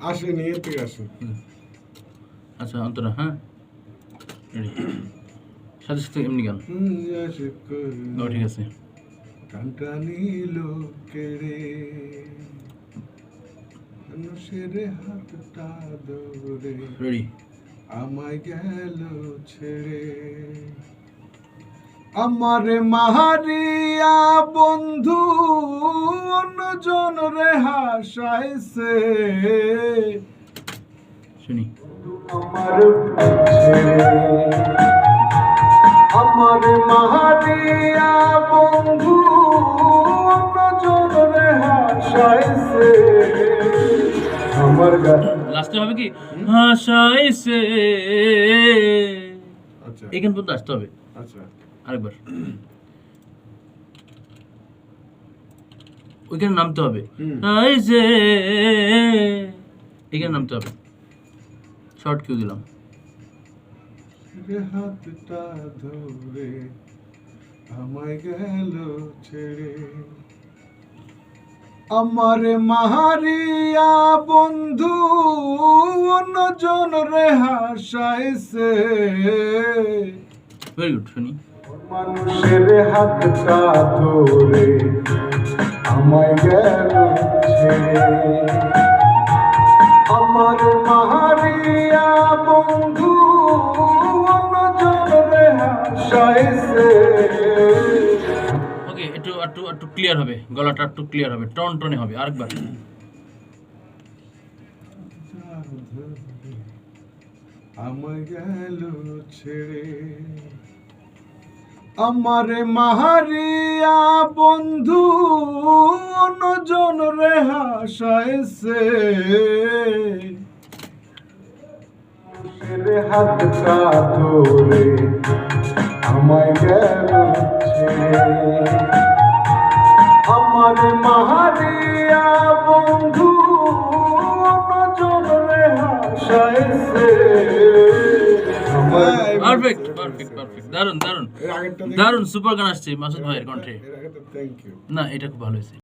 আসেনি এর থেকে আচ্ছা অন্তরা হ্যাঁ? সাথে সাথে এমনি গান। ও ঠিক আছে। টানটা নিল কেড়ে মানুষের হাতটা দৌড়ে। আমায় গেল ছেড়ে। আমার মাহারিয়া বন্ধু অন্যজন রে হাসাইছে। শুনি। আমার আমার মাহারিয়া বন্ধু অন্যজন রে হাসাইছে। আমার গা লাস্টে হবে কি? হাসাইছে। আচ্ছা। এখান পর্যন্ত আসতে হবে। আচ্ছা। আরেকবার। ওইখানে নামতে হবে। এখানে নামতে হবে। শর্ট কিউ দিলাম। রে হাতটা ধরে আমায় গেল ছেড়ে। আমার মাহারিয়া বন্ধু অন্যজন রে হাসাইছে। ভেরি গুড শুনি। মানুষের হাতটা ধরে আমায় গেল ছেড়ে আমার মাহারিয়া বন্ধু ওকে একটু একটু একটু ক্লিয়ার হবে গলাটা একটু ক্লিয়ার হবে টন টনে হবে আরেকবার। আমায় গেল ছেড়ে। আমার মাহারিয়া বন্ধু অন্যজন রে হাসাইছে রে হাতটা ধরে আমার মাহারিয়া বন্ধু নজন রে পারফেক্ট পারফেক্ট পারফেক্ট দারুণ দারুণ দারুণ সুপার গান আসছে মাসুদ ভাইয়ের কণ্ঠে। না এটা খুব ভালো হয়েছে।